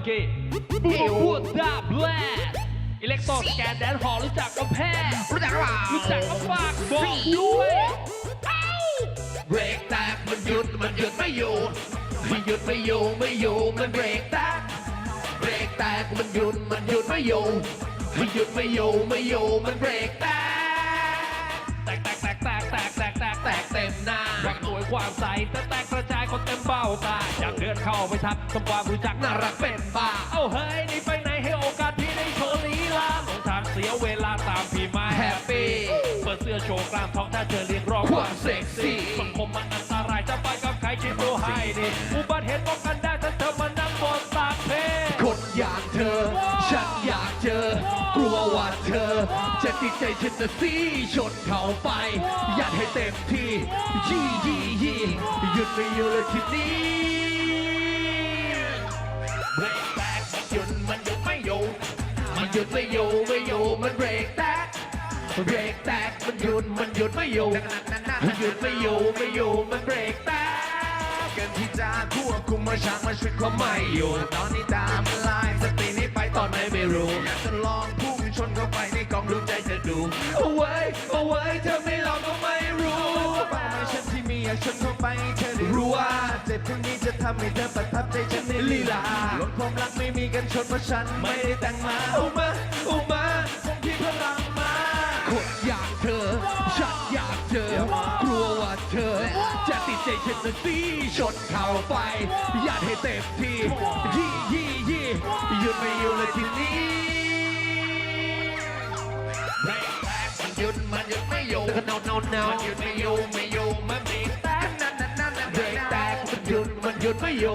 Red Spider Monkey บูบูดาบแลอิเล็กโตรสแกนแดนหอรู้จักก็แพ้รู้จักหรือเปล่ารู้จักก็ฝากบอกด้วยเบรกแตกมันหยุดมันหยุดไม่อยู่ มันหยุดไม่อยู่ไม่อยู่มันเบรกแตกเบรกแตกมันหยุดมันหยุดไม่อยู่มันหยุดไม่อยู่ไม่อยู่มันเบรกแตกแตกแตกแตกแตกแตกแตกแตกแตกเต็มหน้ารักสวยความใสแต่แตกกระจาย คนเต็มเบ้าตาอยากเดินเข้าไปทักทำความรู้จักน่ารักเป็นบ้า เอ้าเฮ้ยนี่ไปไหนให้โอกาสพี่ได้โชว์ลีลาหลงทางเสียเวลาตามพี่มาแฮปปี้เปิดเสื้อโชว์กลางท้องถ้าเธอเรียกร้องความเซ็กซี่สังคมมันอันตรายจะไปกับใครคิดดูให้ดีอุบัติเหตุป้องกันได้ถ้าเธอมานั่งบนตากเพลงคนอย่างเธอ ฉันอยากเจอ กลัวว่าเธอ จะติดใจฉันจะซีชนเขาไปอยากให้ เต็มที่ยี่ยี่ยี่หยุดไม่อยู่เลยทีนี้เบรกแตกหยุดมันหยุดไม่อยู่มันหยุดไม่อยู่ไม่อยู่มันเบรกแตกเบรกแตกมันหยุดมันหยุดไม่อยู่มันหยุดไม่อยู่ไม่อยู่มันเบรกแตกเกินที่จะควบคุมมาช้างมาชีวิตก็ไม่อยู่ตอนนี้ตามลายสติ เจ็บเพียงนี้จะทำให้เธอประทับใจฉันในลีลาลดความรักไม่มีกันชนเพราะฉันไม่ได้แต่งมาเอามาเอามาคงที่พลังมาคนอย่างเธอ ฉันอยากเจอกลัวว่าเธอ จะติดใจฉันจะซีชนเข่าไป อยากให้เต็มที่ยี่ยี่ยี่หยุดไม่อยู่เลยทีนี้เบรกแตกมันหยุดมันหยุดไม่อยู่แล้วก็นอนนอนนอนหยุดไม่อยู่ไม่อยู่มันเบ ยุดไม่อยู่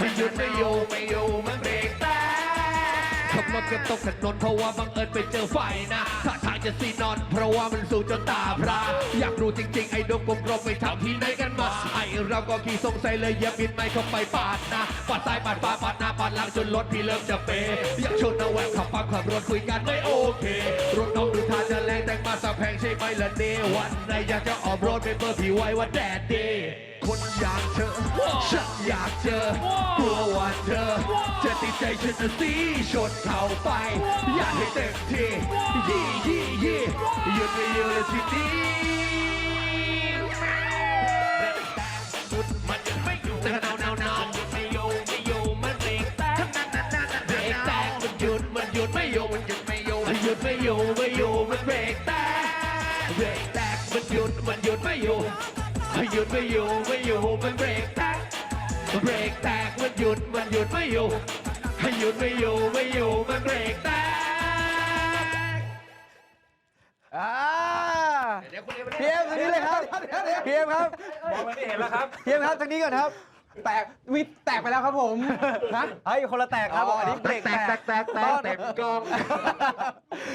มันหยุดไม่อยู่ไม่อยู่มันเบรกแตกขับรถกันตกถนนเพราะว่าบังเอิญไปเจอไฟนะถ้าทางจะซีนอน เพราะว่ามันสูงจนตาพระอยากรู้จริง ๆ ไอ้ดวงกลมๆไปทำที่ไหนกันมาไอ้เราก็ขี่สงสัยเลยอย่าบินไม่เข้าไปปาดนะปาดซ้ายปาดขวาปาดหน้าปาดหลังจนรถพี่เริ่มจะเปอยากชนเอาแหวกขับฟังขับรถคุยกันไม่โอเค รถน้องดูท่าจะแรงแต่งมาสักแพงใช่ไหมล่ะเนวันไหนอยากจะออกรถไปเบอร์พี่ไว้ว่าแดดเด คนอย่างเธอ ฉันอยากเจอกลัวว่าเธอ จะติดใจฉันจะซีชนเข่าไป อยากให้เต็มที่ยี่ยี่ยี่หยุดไม่อยู่เลยทีนี้หยุดมันหยุดไม่อยู่แต่เนาเนาเนาหยุดไม่อยู่ไม่อยู่มันเบรกแตกเบรกแตกมันหยุดมันหยุดไม่อยู่มันหยุดไม่อยู่มันหยุดไม่อยู่ไม่อยู่มันเบรกแตกเบรกแตกมันหยุดมันหยุดไม่อยู่มัน หยุดไม่อยู่ไม่อยู่มันเบรกแตกเบรกแตกมันหยุดมันหยุดไม่อยู่มันหยุดไม่อยู่ไม่อยู่มันเบรกแตกอ่าพีเอ็มทางนี้เลยครับพีเอ็มครับมองไม่เห็นแล้วครับพีเอ็มครับทางนี้ก่อนครับ แตกวิแตกไปแล้วครับผมฮะ เฮ้ยคนละแตกครับอันนี้เบรกแตกแตกแตกแตกเต็มกอง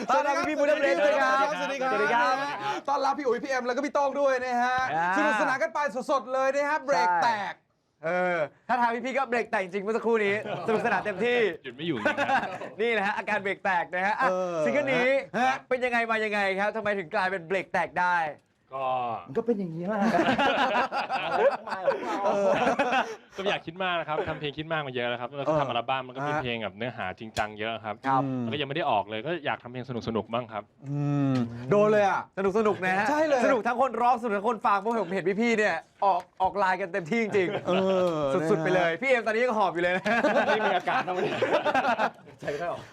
ต้อนรับพี่บูดาเบรกด้วยครับสวัสดีครับสวัสดีครับ ต้อนรับพี่อุ๋ยพี่เอ็มแล้วก็พี่โต้งด้วยนะฮะอ่า สนุกสนานกันไปสดๆเลยนะฮะเบรกแตก เออถ้าทางพี่พี่ๆก็เบรกแตกจริงเมื่อสักครู่นี้สนุกสนานเต็มที่ หยุดไม่อยู่นี่แหละฮะอาการเบรกแตกนะฮะอะเออซิงเกิลนี้ฮะ เป็นยังไงมายังไงครับทำไมถึงกลายเป็นเบรกแตกได้ ก็มันก็เป็นอย่างนี้แหละก็ไม่อยากคิดมากนะครับทำเพลงคิดมากมาเยอะแล้วครับแล้วก็เออทำอัลบั้มมันก็มีฮะ เพลงแบบเนื้อหาจริงจังเยอะครับครับ แล้วก็ยังไม่ได้ออกเลยก็อยากทำเพลงสนุกๆบ้างครับ อืมโดนเลยอะ สนุกสนุกนะฮะใช่เลย สนุกทั้งคนร้องสนุกทั้งคนฟังเพราะผมเห็นพี่ๆเนี่ยออกออกไลน์กันเต็มที่จริงเออๆสุด ๆ ไปเลย พี่เอ็มตอนนี้ยังหอบอยู่เลยนะ นี่มีอากาศนะวันนี้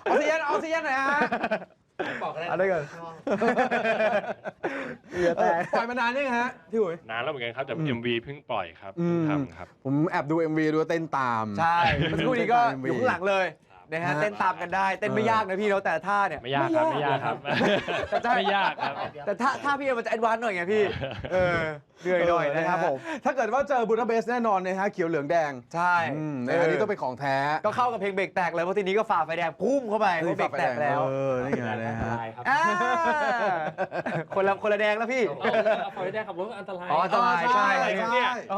ออกซิเจนออกซิเจนหน่อยฮะ เอาได้ก่อนเออปล่อยมานานยังฮะพี่อุ๋ย นานแล้วเหมือนกันครับ แต่ MV เพิ่งปล่อยครับอืเพิ่งมทำครับ ผมแอบดู MV ดูเต้นตาม ใช่เมื่อสักครู่นี้ก็เต้นตามอยู่ข้างหลังเลยนะฮะฮะเต้นตามกันได้เต้นไม่ยากนะพี่แล้วแต่ท่าเนี่ย ไม่ยากครับ ไม่ยากครับ แต่ถ้าไม่ยากครับ แต่ท่าท่าพี่เอ็มมันจะแอดวานซ์หน่อยไงพี่ เออ เหนื่อยหน่อยนะครับผม ถ้าเกิดว่าเจอบูดาเบสแน่นอนนะฮะเขียวเหลืองแดงใช่อืมนะฮะนี่ต้องเป็นของแท้ ก็เข้ากับเพลงเบรกแตกเลยเพราะทีนี้ก็ฝ่าไฟแดงพุ่มเข้าไปเพราะเบรกแตกแล้วเออนี่ไงนะฮะอ่าคนละคนละแดงแล้วพี่ เอาไฟแดงขับรถอันตราย อ๋ออันตรายใช่ใช่ใช่ใช่เ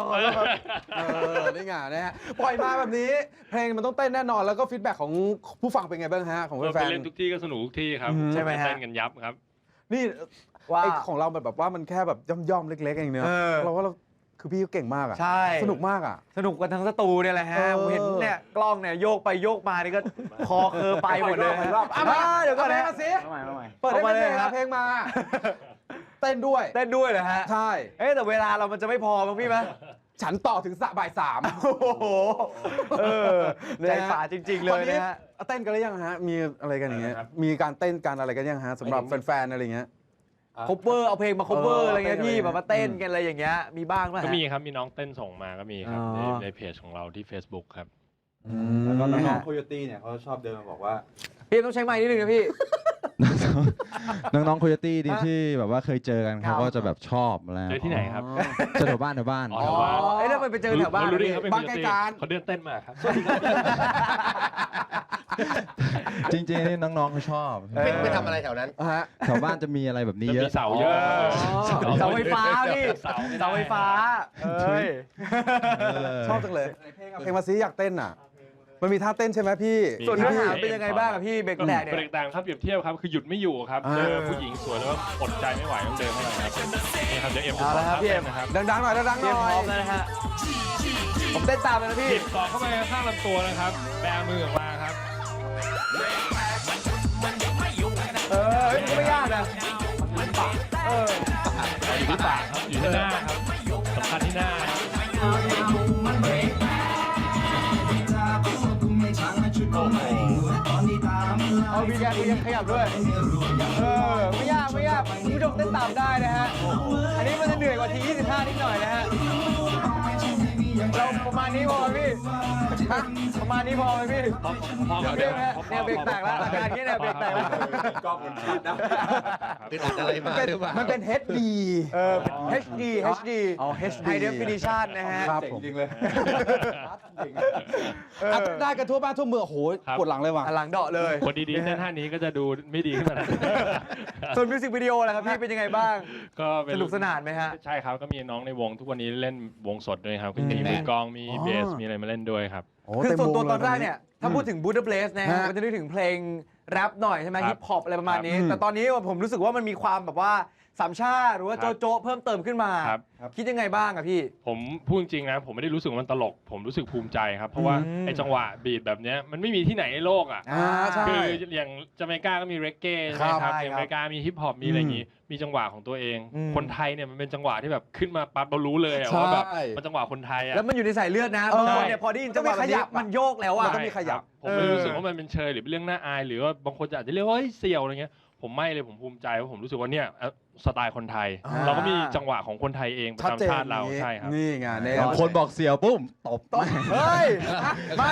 ออนี่ไงนะฮะปล่อยมาแบบนี้ เพลงมันต้องเต้นแน่นอนแล้วก็ฟีดแบ็กของผู้ฟังเป็นไงบ้างฮะของเราแฟไปน เล่นทุกที่ก็สนุกทุกที่ครับอืม ใช่ไหมฮะ เต้นกันยับครับ ๆนี่ ว่าไอของเราแบบว่ามันแค่แบบย่อมๆเล็ก ๆ เองเนอะเออ เราว่าเราคือพี่ก็เก่งมากอะใช่ สนุกมากอะ สนุกกันทั้งสตูเนี่ยแหละฮะเออ ผมเห็นเนี่ยกล้องเนี่ยโยกไปโยกมานี่ก็ คอเคอไปหมดเลยขออีกรอบขออีกรอบอะมาเดี๋ยวก่อนเอาเพลนะงมาสิเอาใหม่เอาใหม่เปิดได้อามาเพลงคมารับ เพลงมา เต้นด้วย เต้นด้วยเหรอฮะใช่ เอ๊ะแต่เวลาเรามันจะไม่พอมั้งพี่มั้ยฉันต่อถึงสะบ่ายสามโอ้โหเออใจป่าจริง ๆ เลยนะฮะตอเต้นกันหรือยังฮะ มีอะไรกันอย่างเงี้ย มีการเต้นการอะไรกันยังฮะสำหรับแฟนๆอะไรเงี้ย คบเวอร์เอาเพลงมาคบเวอเอร์ออะไรเงี้ยเต้นพี่อะไรแบบมาเต้นกันอะไรอย่างเงี้ยมีบ้างไหมก็มีครับมีน้องเต้นส่งมาก็มีครับอ๋ในอในเพจของเราที่ Facebook ครับแล้วก็น้นะองฮะๆโคโยตี้เนี่ยเขาชอบเดินมาบอกว่าพี่ต้องใช้ไม้นิดนึงนะพี่ น้องๆโคโยตี้ดีที่แบบว่าเคยเจอกันครัเขาบก็จะแบบชอบแล้วเจอที่ไหนครับ เจอแถวบ้านแถวบ้าน อ๋ออ๋อเอ้ยแล้วมันไปเจอแถวบ้านรู้ได้พี่เขาเป็นบ้านใกล้กันเขาเดินเต้นมาครับ จริงๆนี่น้องๆเขาชอบไปไปทำอะไรแถวนั้นฮะแถวบ้านจะมีอะไรแบบนี้จะเยมีอะเสาเยอะเสาไฟฟ้าพี่เสาไม่ได้เสาไฟฟ้าเอ้ยชอบจังเลยเพลงมาซิอยากเต้นอะ มันมีท่าเต้นใช่ไหมพี่มี ส่วนเนื้อหาพี่เป็นยังไงบ้างอะพี่เบรกแตกเนี่ย เบรกแตกครับเปรียบเทียบครับคือหยุดไม่อยู่ครับอ่า เจอผู้หญิงสวยแล้วก็อดใจไม่ไหวต้องเดินเข้าไปครับนี่ครับเดี๋ยวเอ็มจะเอาสอละนครับพี่เอ็มนะครับดังๆหน่อยดังๆเตหรียมน่อพร้ยอมแล้วนะฮะผมเต้นตามเลยนะพี่หยิบต่อเข้าไปข้างลำตัวนะครับ แบมือออกมาครับ เออเฮ้ยก็ไม่ยากนะเออ อยู่ที่ปากครับอยู่ที่หน้าครับสำคัญที่หน้าครับ วิญญาณกูยังขยับด้วย เออ ไม่ยากไม่ยากคุณผู้ชมเต้นตามได้นะฮะ อันนี้มันจะเหนื่อยกว่าที 25 นิดหน่อยนะฮะ เราประมาณนี้พอไหมพี่ฮะประมาณนี้พอไหมพี่พอเดี๋ยวเนี่ยเนี่ยเบรกแตกแล้วอาการนี้เนี่ยเบรกแตกแล้วกล้องมันชัดนะเป็นอะไรมาหรือเปล่ามันเป็น HD เออ HD HD อ๋อ HD High Definition นะฮะ ครับเจ๋งผมจริงเลยอะได้กันทั่วบ้านทั่วเมืองโอ้โหครับ ปวดหลังเลยว่ะ หลังเดาะเลย คนดีๆเต้นท่านี้ก็จะดูไม่ดีขึ้นมานส่วนมิวสิกวิดีโอล่ะครับพี่เป็นยังไงบ้าง ก็เป็สนุกสนานไหมฮะ ใช่ครับก็มีน้องในวงทุกวันนี้เล่นวงสดด้วยครับก็มีอืมมือกลองมีอ๋อเบสมีอะไรมาเล่นด้วยครับ โอ้คือเต็มส่วนตัววงตอนแรกลเนี่ย ถ้าพูดถึงบูดาเ e สนะฮะฮะ มันจะนึกถึงเพลงแรปหน่อยใช่ไหมครับฮิปฮอปอะไรประมาณนี้ ครับแต่ตอนนี้ผมรู้สึกว่ามันมีความแบบว่าสามชาติหรือว่าครัโจบโจะเพิ่มเติมขึ้นมา ครับ คิดยังไงบ้างอะพี่ ผมพูดจริงๆนะ ผมไม่ได้รู้สึกว่ามันตลก ผมรู้สึกภูมิใจครับ เพราะว่าอืม ไอ้จังหวะบีทแบบเนี้ยมันไม่มีที่ไหนในโลกอะ อ่าใช่ คืออย่างจาเมกาก็มีเรกเก้ใช่ไหมครับครับใช่อย่างครับอเมริกามีฮิปฮอปมีอะไรอย่างงี้ มีจังหวะของตัวเอง อืมคนไทยเนี่ยมันเป็นจังหวะที่แบบขึ้นมาปั๊บเรารู้เลยอะใช่ ว่าแบบมันจังหวะคนไทยอะแล้วมันอยู่ในสายเลือดนะเออ บางคนเนี่ยพอได้ยินจังหวะแบบนี้ต้องมีขยับอะมันโยกแล้วมัอะนต้องมีขยับผมไม่เออ รู้สึกว่ามันเป็นเชยหรือเป็นเรื่องน่าอาย หรือว่าบางคนจะอาจจะเรียกว่าเฮ้ยเสี่ยวอะไรเงี้ย ผมไม่เลยผมภูมิใจว่าผมรู้สึกว่าเนี่ยเอ่อสไตล์คนไทย อ่า เราก็มีจังหวะของคนไทยเองประชัดเจนจำชาติเราอย่งนี้ ใช่ครับ นี่ไงเนี่ยบางคนบอกเสียวปุ๊บตบต้องเฮ้ย ไม่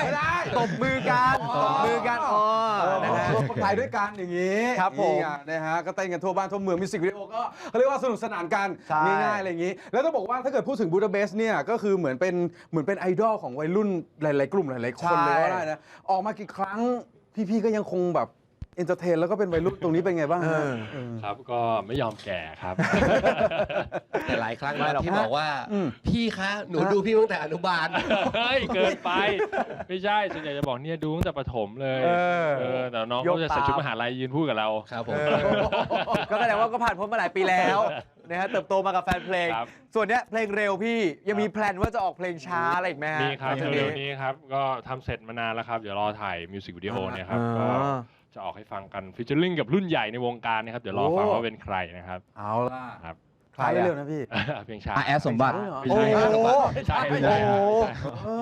ตบมือกันตบมือกันอ๋อเออนะฮะ คนไทยด้วยกันอย่างนี้ครับผมนี่ไงนะฮะก็เต้นกันทั่วบ้านทั่วเมืองมิวสิกวิดีโอก็เขาเรียกว่าสนุกสนานกันใช่ ง่ายๆอะไรอย่างนี้ แล้วต้องบอกว่าถ้าเกิดพูดถึงบูดาเปสต์เนี่ยก็คือเหมือนเป็นเหมือนเป็นไอดอลของวัยรุ่นหลาย ๆ กลุ่มหลาย ๆ คนเลยก็ได้นะออกมากี่ครั้งพี่ ๆ ก็ยังคงแบบเอนเตอร์เทนแล้วก็เป็นวัยรุ่นตรงนี้เป็นไงบ้างฮะเออ ครับก็ไม่ยอมแก่ครับ แต่หลายครั้งไม่หรอกที่บอกว่า อืม พี่คะ หนูดูพี่ตั้งแต่อนุบาล เฮ้ยเกินไป ไม่ใช่ส่วนใหญ่จะบอกเนี่ยดูตั้งแต่ประถมเลยเออเออแต่น้องยกเขาจะใส่ตามชุดมหาลัยยืนพูดกับเรา ครับผม เออก็แสดงว่าก็ผ่านพ้นมาหลายปีแล้วนะฮะเติบโตมากับแฟนเพลง ครับ ส่วนเนี้ยเพลงเร็วพี่ยังมีแพลนว่าจะออกเพลงช้าอะไรอีกไหมฮะมีครับหลังจากเร็วๆนี้ครับ ก็ทำเสร็จมานานแล้วครับ เดี๋ยวรอถ่ายมิวสิกวิดีโอเนี่ยครับก็อ่า จะออกให้ฟังกันฟิชเชอร์ลิงกับรุ่นใหญ่ในวงการนะครับ เดี๋ยวรอฟังว่าเป็นใครนะครับ เอาล่ะครับ ใครเร็วๆนะพี่ เพลงช้าอาแอดสมบัติ ไม่ใช่ครับ โอ้โหไม่ใช่โอ้ไม่ใช่โห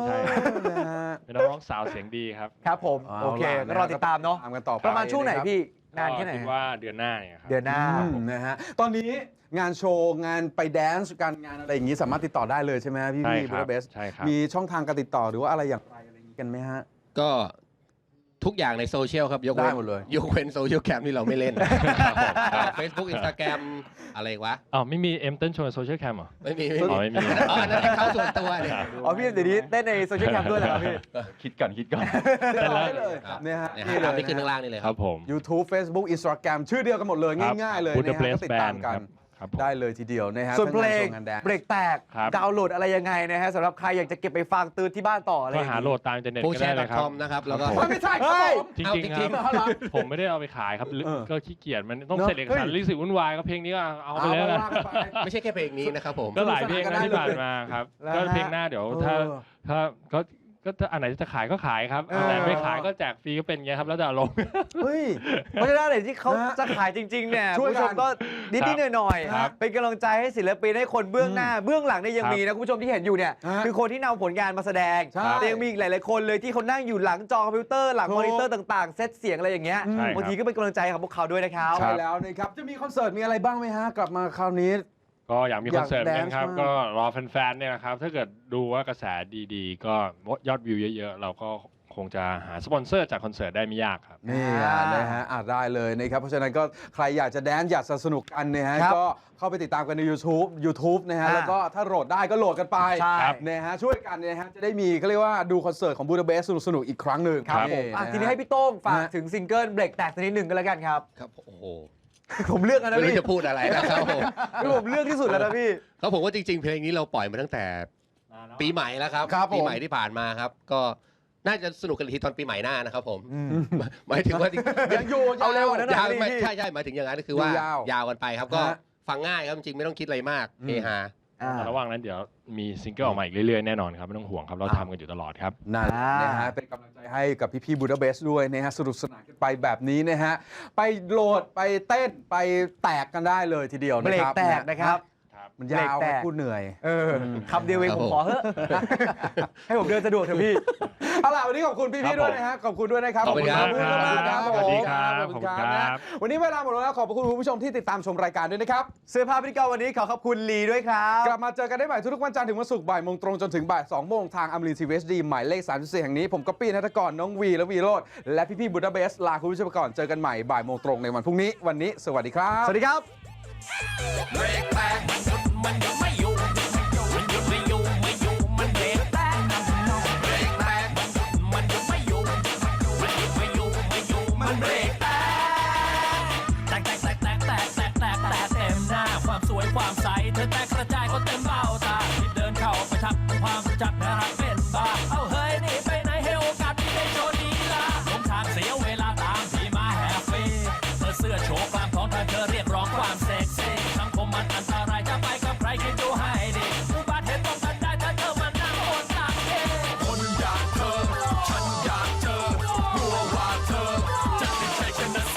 ไม่ใช่นะฮะเป็นนักร้องสาวเสียงดีครับครับผมเอาโอเคล่ะก็รอติดตามเนาะตามกันต่อไปประมาณช่วงไหนนะครับพี่นานแค่ไหนก็คิดว่าเดือนหน้าเนี่ยครับ เดือนหน้า อืมนะฮะ ตอนนี้งานโชว์ งานไปแดนซ์การงานอะไรอย่างนี้สามารถติดต่อได้เลยใช่ไหมฮะพี่ใช่พี่คบูรับดาเบส ใช่ครับ มีช่องทางการติดต่อหรือว่าอะไรอย่างไรอะไรอย่างนี้กันไหมฮะ ก็ ทุกอย่างในโซเชียลครับยกได้เว้นหมดเลย ยกเว้นโซเชียลแคมที่เราไม่เล่น เฟซบุ๊กอินสตาแกรมอะไรวะ อ๋อไม่มีเอ็มเต้นโชว์โซเชียลแคมเหรอไม่มีอ๋อไม่มีอ๋ออันนั้นเขาส่วนตัวเนี่ย อ๋อพี่เดี๋ยวนี้เต้นในโซเชียลแคมด้วยเหรอครับพี่คิดก่อนคิดก่อนติดต่อได้เลยครับ เนี่ยฮะเนี่ยนี่ฮะเลตามยที่ขึ้นข้างล่างนี่เลยคครัรับ บผม YouTube Facebook Instagram ชื่อเดียวกันหมดเลย ครับง่ายๆเลย Buddha นะฮะ Blaze ก็ติดตามกัน Band ครับ ครับผม ได้เลยทีเดียวนะฮะส่วนเพลงทั้งานโชว์งานแดนซ์ เบรกแตกครับ ดาวน์โหลดอะไรยังไงนะฮะสำหรับใครอยากจะเก็บไปฟังตื่นที่บ้านต่ออะไรอก็ย่างหางี้โหลดตามอินเทอร์เน็ตโพก็แชได้ร์ เลยครัคบอมนะครับ แล้วก็ เฮ้ยไม่ใช่ครับเฮ้ยผม จเอาริงจๆริงครับผมไม่ได้เอาไปขายครับเออก็ขี้เกียจมันต้องเนอะเสร็จเอกสารเฮ้ย ลิขสิทธิ์วุ่นวายก็เพลงนี้ก็เอาไปเลยเอานะว่ากันไป ไม่ใช่แค่เพลงนี้นะครับผม ก็หลายเพลงสนุกสนะนานที่กันได้ผ่านเลยมาครับ แล้วก็ฮะเพลงหน้าเดี๋ยวถ้าเออ ถ้าก็ ก็ถ้าอันไหนจะขายก็ขายครับเอออัอันไหนไม่ขายก็แจกฟรีก็เป็นอย่างเงี้ยครับแล้วแต่อารมณ์เฮ้ย เพราะฉะนั้นอะไรที่เขาฮะจะขายจริงๆเนี่ยช่คุวยณกันผู้ชมก็นิดครันิดบหน่อยครับ ๆเป็นกำลังใจให้ศิลปินให้คนเบื้องหน้า เบื้องหลังเนี่ยยังครับมีนะคุณผู้ชมที่เห็นอยู่เนี่ยฮะคือคนที่นำผลงานมาแสดงใช่แต่ยังมีอีกหลายๆคนเลยที่เขานั่งอยู่หลังจอคอมพิวเตอร์หลังถูก มอนิเตอร์ต่างๆ เซตเสียงอะไรอย่างเงี้ยใช่ครับ บางทีก็เป็นกำลังใจให้กับพวกเขาด้วยนะครับ ใช่แล้วนะครับ จะมีคอนเสิร์ตมีอะไรบ้างไหมฮะ กลับมาคราวนี้ ก็อยากมีคอนเสิร์ตเหมือนกันครับอยากแดนซ์มาก ก็รอแฟนๆเนี่ยนะครับ ถ้าเกิดดูว่ากระแสดีๆ ก็ยอดวิวเยอะๆ เราก็คงจะหาสปอนเซอร์จากคอนเสิร์ตได้ไม่ยากครับ นี่อ่าอะนะฮะอาจได้เลยนะครับ เพราะฉะนั้นก็ใครอยากจะแดนซ์อยากจะสนุกกันเนี่ยฮะ ครับก็เข้าไปติดตามกันใน YouTube YouTube นะฮะ อ่าแล้วก็ถ้าโหลดได้ก็โหลดกันไปใช่ครับนะฮะ ช่วยกันเนี่ยฮะ จะได้มีเขาเรียกว่าดูคอนเสิร์ตของบูดาเบสสนุกๆอีกครั้งหนึ่งครับผม อะทีนี้ให้พี่โต้งฝากฮะถึงซิงเกิลเบรกแตกสักนิดหนึ่งก็แล้วกันครับ ครับโอ้โห ผมเลือกแล้วนะไม่รู้พี่จะพูดอะไรนะครับผมคือผมเลือกที่สุดแล้วนะพี่เขาผมว่าจริงๆ เพลงนี้เราปล่อยมาตั้งแต่ปีใหม่แล้วครับ ครับผม ปีใหม่ที่ผ่านมาครับ ก็น่าจะสนุกกันอีกทีตอนปีใหม่หน้านะครับผมหมายถึงว่ายังอยู่เอาเร็วกว่านั้นหน่ยาวอยไม่พี่ ใช่ใช่หมายถึงอย่างนั้นก็คือว่า ยาวยาวกันไปครับก็ฮะฟังง่ายครับจริงๆไม่ต้องคิดอะไรมากเฮฮา อ่า แต่ระหว่างนั้นเดี๋ยวมีซิงเกิลออกมาอีกเรื่อยๆ แน่นอนครับ ไม่ต้องห่วงครับ เราทำกันอยู่ตลอดครับ นั่นอ่านนะฮะเป็นกำลังใจให้กับพี่ๆบูดาเบสด้วยนะฮะสนุกสนานกันไปแบบนี้นะฮะ ไปโหลดไปเต้นไปแตกกันได้เลยทีเดียวเบนะรคกรับแตกนะครับ มันยาวเบรกแตกพูดเหนื่อย เออคำเดียวเองครับผมผมขอเถอะ ให้ผมเดินสะดวกเถอะพี่ เอาล่ะวันนี้ขอบคุณพี่ๆด้วยนะฮะขอบคุณด้วยนะครับ ขอบคุณครับขอบคุณครับสวัสดีครับขอบคุณคขอบคุณครัรับบวันนี้เวลาหมดแล้วขอบคุณคุณผู้ชมที่ติดตามชมรายการด้วยนะครับ เสื้อผ้าพิธีกรวันนี้ขอขอบคุณลีด้วยครับ กลับมาเจอกันได้ใหม่ทุกๆวันจันทร์ถึงวันศุกร์บ่ายโมงตรงจนถึงบ่าย2โมงทางอมรินทีวีเอสดีหมายเลข34แห่งนี้ผมก็ปี้นัทกรน้องวีและวีโรดและพี่ๆบูดาเบสลาคุณผู้ชมไปก่อนเจอกันใหม่บ่ายโมงตรงในวันพรุ่งนี้วันนี้ สวัสดีครับ สวัสดีครับเบรกแตก มันยังไม่ยู่ มันยังไม่ยู่ไม่ยู่มันเบกแตกเบรมันยังไม่ยู่ มันยังไม่ยู่ไม่ยู่มันแตกแตกแตกแตกแตกแตกแตกแตกแตกเต็มหน้าความสวยความใสเธอแตกกระจายก็เต็มเบ้าตาที่เดินเข้าไปทักความรู้จัดนะ